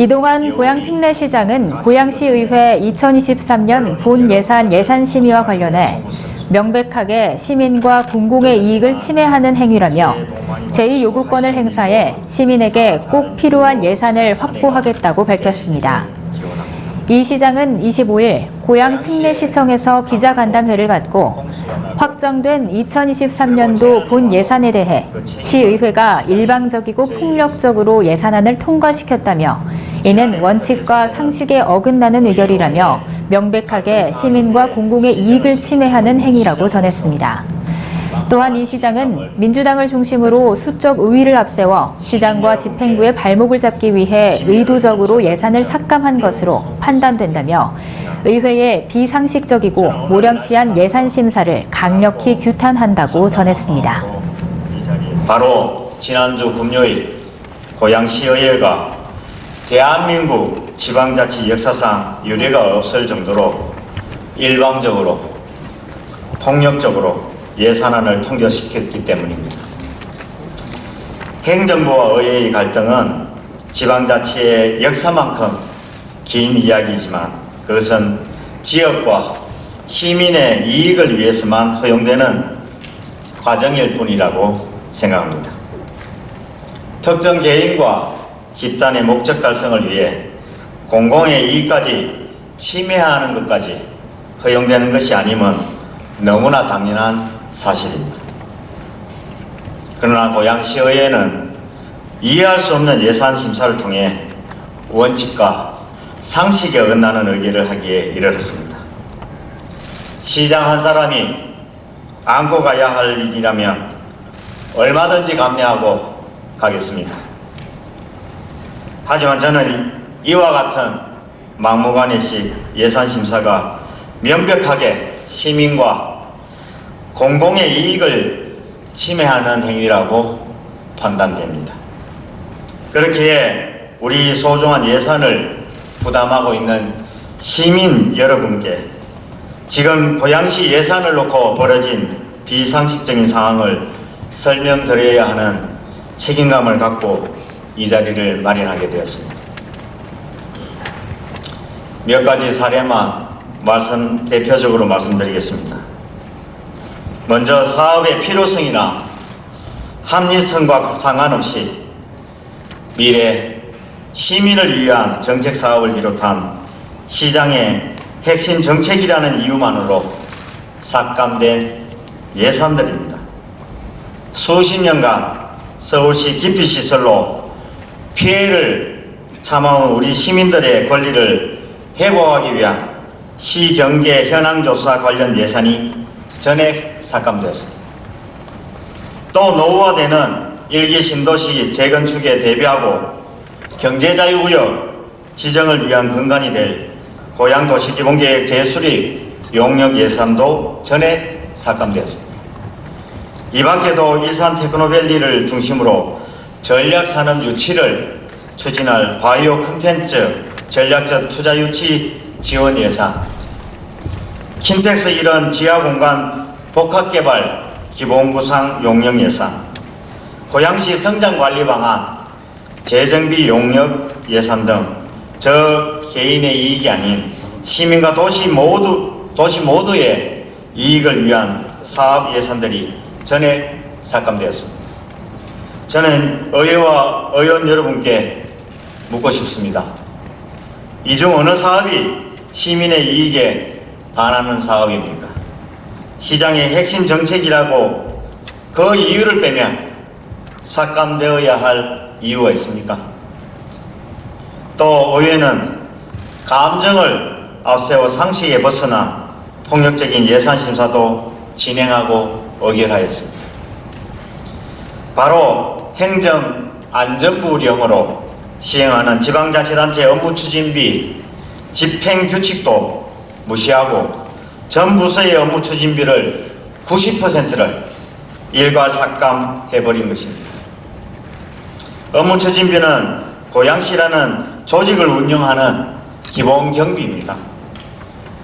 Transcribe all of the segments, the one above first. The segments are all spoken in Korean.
이동환 고양특례시장은 고양시의회 2023년 본 예산 예산 심의와 관련해 명백하게 시민과 공공의 이익을 침해하는 행위라며 제2요구권을 행사해 시민에게 꼭 필요한 예산을 확보하겠다고 밝혔습니다. 이 시장은 25일 고양 특례시청에서 기자간담회를 갖고 확정된 2023년도 본 예산에 대해 시의회가 일방적이고 폭력적으로 예산안을 통과시켰다며 이는 원칙과 상식에 어긋나는 의결이라며 명백하게 시민과 공공의 이익을 침해하는 행위라고 전했습니다. 또한 이 시장은 민주당을 중심으로 수적 우위를 앞세워 시장과 집행부의 발목을 잡기 위해 의도적으로 예산을 삭감한 것으로 판단된다며 의회의 비상식적이고 모렴치한 예산 심사를 강력히 규탄한다고 전했습니다. 바로 지난주 금요일 고양시의회가 대한민국 지방자치 역사상 유례가 없을 정도로 일방적으로 폭력적으로 예산안을 통과시켰기 때문입니다. 행정부와 의회의 갈등은 지방자치의 역사만큼 긴 이야기이지만 그것은 지역과 시민의 이익을 위해서만 허용되는 과정일 뿐이라고 생각합니다. 특정 개인과 집단의 목적 달성을 위해 공공의 이익까지 침해하는 것까지 허용되는 것이 아니면 너무나 당연한 사실입니다. 그러나 고양시의회는 이해할 수 없는 예산 심사를 통해 원칙과 상식에 어긋나는 의결을 하기에 이르렀습니다. 시장 한 사람이 안고 가야 할 일이라면 얼마든지 감내하고 가겠습니다. 하지만 저는 이와 같은 막무가내식 예산 심사가 명백하게 시민과 공공의 이익을 침해하는 행위라고 판단됩니다. 그렇기에 우리 소중한 예산을 부담하고 있는 시민 여러분께 지금 고양시 예산을 놓고 벌어진 비상식적인 상황을 설명드려야 하는 책임감을 갖고 이 자리를 마련하게 되었습니다. 몇 가지 사례만 말씀, 대표적으로 말씀드리겠습니다. 먼저 사업의 필요성이나 합리성과 상관없이 미래 시민을 위한 정책 사업을 비롯한 시장의 핵심 정책이라는 이유만으로 삭감된 예산들입니다. 수십 년간 서울시 기피시설로 피해를 참아온 우리 시민들의 권리를 회복하기 위한 시경계 현황조사 관련 예산이 전액 삭감됐습니다. 또 노후화되는 일기 신도시 재건축에 대비하고 경제자유구역 지정을 위한 근간이 될 고양도시기본계획 재수립 용역 예산도 전액 삭감되었습니다. 이 밖에도 일산 테크노밸리를 중심으로 전략 산업 유치를 추진할 바이오 컨텐츠 전략적 투자 유치 지원 예산, 킨텍스 이런 지하 공간 복합 개발 기본 구상 용역 예산, 고양시 성장 관리 방안, 재정비 용역 예산 등 저 개인의 이익이 아닌 시민과 도시 모두 도시 모두의 이익을 위한 사업 예산들이 전액 삭감되었습니다. 저는 의회와 의원 여러분께 묻고 싶습니다. 이 중 어느 사업이 시민의 이익에 반하는 사업입니까? 시장의 핵심 정책이라고 그 이유를 빼면 삭감되어야 할 이유가 있습니까? 또 의회는 감정을 앞세워 상식에 벗어나 폭력적인 예산 심사도 진행하고 의결하였습니다. 바로 행정안전부령으로 시행하는 지방자치단체 업무 추진비 집행 규칙도 무시하고 전 부서의 업무 추진비를 90%를 일괄 삭감해버린 것입니다. 업무 추진비는 고양시라는 조직을 운영하는 기본 경비입니다.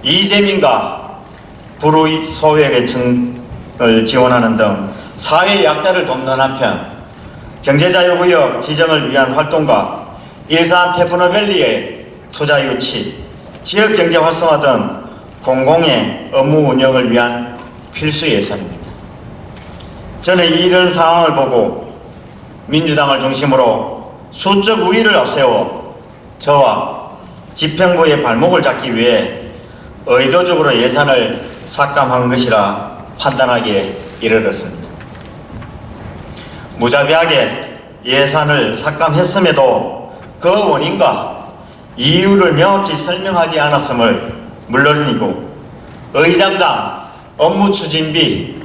이재민과 불우이 소외계층을 지원하는 등 사회 약자를 돕는 한편 경제자유구역 지정을 위한 활동과 일산 테크노밸리의 투자 유치, 지역 경제 활성화 등 공공의 업무 운영을 위한 필수 예산입니다. 저는 이런 상황을 보고 민주당을 중심으로 수적 우위를 앞세워 저와 집행부의 발목을 잡기 위해 의도적으로 예산을 삭감한 것이라 판단하기에 이르렀습니다. 무자비하게 예산을 삭감했음에도 그 원인과 이유를 명확히 설명하지 않았음을 물론이고 의장당 업무 추진비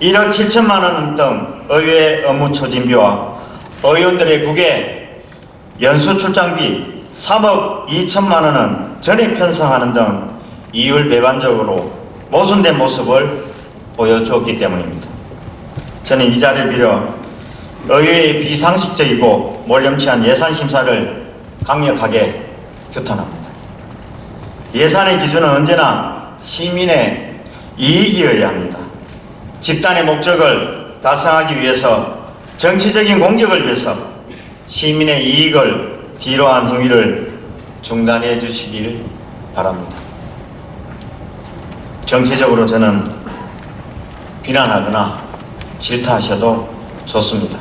1억 7천만 원 등 의회 업무 추진비와 의원들의 국외 연수 출장비 3억 2천만 원은 전액 편성하는 등 이율 배반적으로 모순된 모습을 보여주었기 때문입니다. 저는 이 자리를 빌어 의회의 비상식적이고 몰염치한 예산 심사를 강력하게 규탄합니다. 예산의 기준은 언제나 시민의 이익이어야 합니다. 집단의 목적을 달성하기 위해서 정치적인 공격을 위해서 시민의 이익을 뒤로한 행위를 중단해 주시길 바랍니다. 정치적으로 저는 비난하거나 질타하셔도 좋습니다.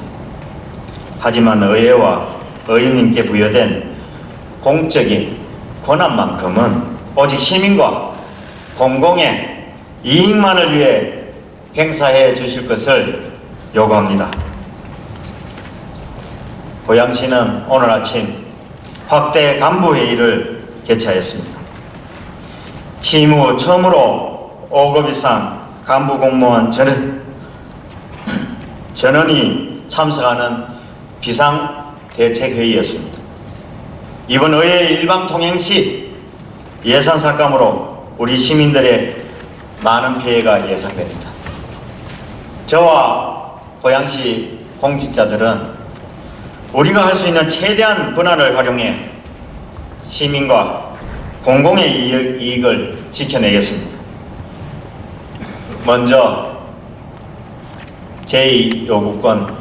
하지만 의회와 의원님께 부여된 공적인 권한만큼은 오직 시민과 공공의 이익만을 위해 행사해 주실 것을 요구합니다. 고양시는 오늘 아침 확대 간부회의를 개최하였습니다. 취임 후 처음으로 5급 이상 간부 공무원 전원, 전원이 참석하는 비상대책회의였습니다. 이번 의회 일방 통행 시 예산 삭감으로 우리 시민들의 많은 피해가 예상됩니다. 저와 고양시 공직자들은 우리가 할 수 있는 최대한 권한을 활용해 시민과 공공의 이익- 이익을 지켜내겠습니다. 먼저 제2요구권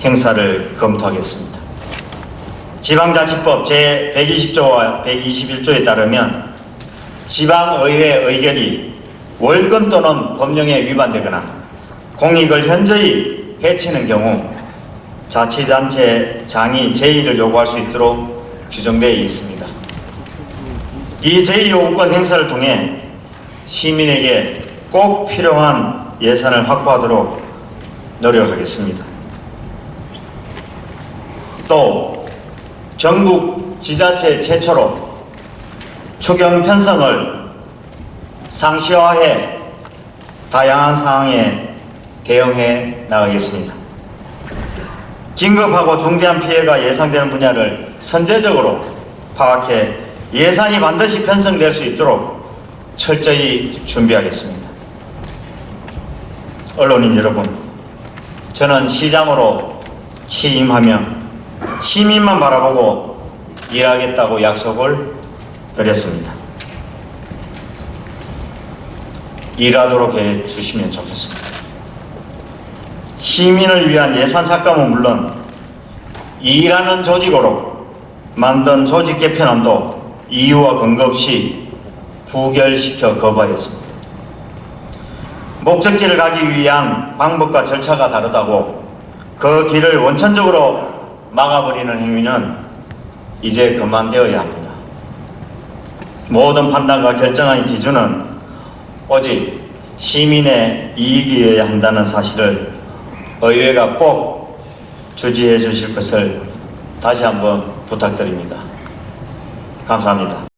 행사를 검토하겠습니다. 지방자치법 제120조와 121조에 따르면 지방의회 의결이 월권 또는 법령에 위반되거나 공익을 현저히 해치는 경우 자치단체 장이 제의를 요구할 수 있도록 규정되어 있습니다. 이 제2요구권 행사를 통해 시민에게 꼭 필요한 예산을 확보하도록 노력하겠습니다. 또 전국 지자체 최초로 추경 편성을 상시화해 다양한 상황에 대응해 나가겠습니다. 긴급하고 중대한 피해가 예상되는 분야를 선제적으로 파악해 예산이 반드시 편성될 수 있도록 철저히 준비하겠습니다. 언론인 여러분, 저는 시장으로 취임하며 시민만 바라보고 일하겠다고 약속을 드렸습니다. 일하도록 해 주시면 좋겠습니다. 시민을 위한 예산 삭감은 물론 일하는 조직으로 만든 조직 개편안도 이유와 근거 없이 부결시켜 거부하였습니다. 목적지를 가기 위한 방법과 절차가 다르다고 그 길을 원천적으로 막아버리는 행위는 이제 그만되어야 합니다. 모든 판단과 결정의 기준은 오직 시민의 이익이어야 한다는 사실을 의회가 꼭 주지해 주실 것을 다시 한번 부탁드립니다. 감사합니다.